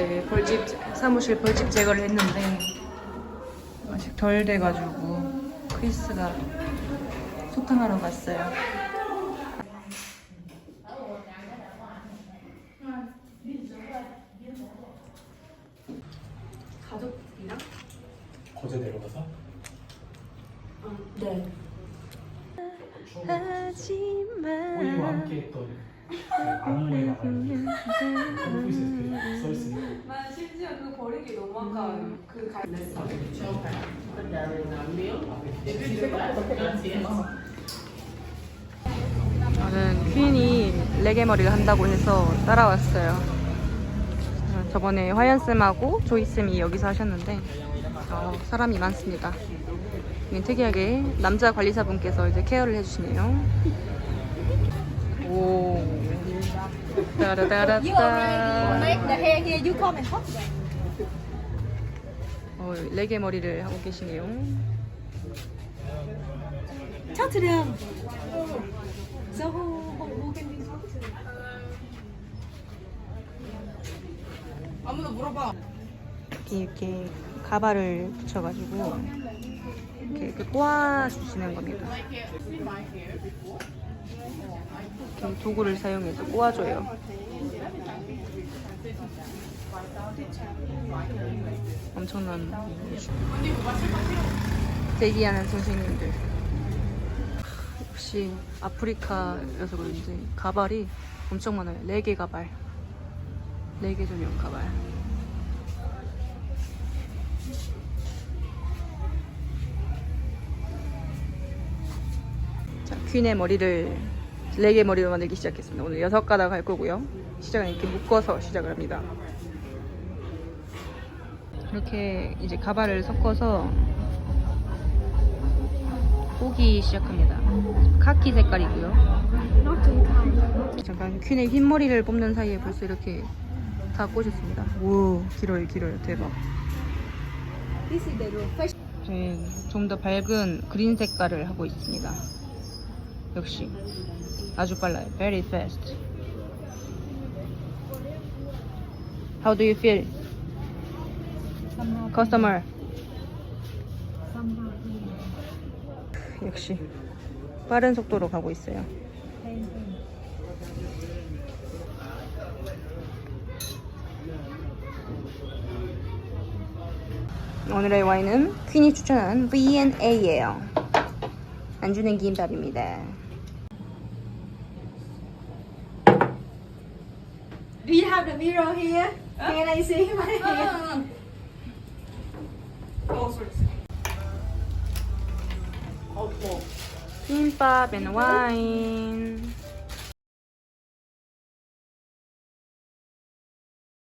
이제 벌집 사무실 벌집 제거를 했는데 아직 덜 돼가지고 크리스가 소탕하러 갔어요. 가족이랑? 거제 내려가서 네. 오이와 하지만 함께 했던 마을 오피스에 써있으니까 난 심지어 그거 버리기 너무 아까워요. 그 갈. 저는 퀸이 레게 머리를 한다고 해서 따라왔어요. 어, 저번에 화연쌤하고 조이쌤이 여기서 하셨는데 어, 사람이 많습니다. 특이하게 남자 관리사분께서 이제 케어를 해주시네요. 오. 따라따라따. Make the hair here, you come and to them. 어, 레게 머리를 하고 계시네요. Talk to them. So who, who, who can we talk to? 아무나 물어봐. 이렇게, 이렇게 가발을 붙여가지고 이렇게, 이렇게 꼬아주시는 겁니다. 이렇게 도구를 사용해서 꼬아줘요. 엄청난 대기하는 선생님들. 역시 아프리카여서 그런지 가발이 엄청 많아요. 레게 가발. 레게 전용 가발. 퀸의 머리를 레게 머리로 만들기 시작했습니다. 오늘 여섯 가닥 할 거고요. 시작은 이렇게 묶어서 시작을 합니다. 이렇게 이제 가발을 섞어서 꼬기 시작합니다. 카키 색깔이고요. 잠깐 퀸의 흰 머리를 뽑는 사이에 벌써 이렇게 다 꽂았습니다. 오, 길어요, 길어요. 대박. This is the room. First, 좀더 밝은 그린 색깔을 하고 있습니다. 역시 아주 빨라요. Very fast. How do you feel, customer? 역시 빠른 속도로 가고 있어요. 오늘의 와인은 퀸이 추천한 V&A예요. 안주는 김밥입니다. Do you have the mirror here? Can I see my hair? 김밥 and 와인.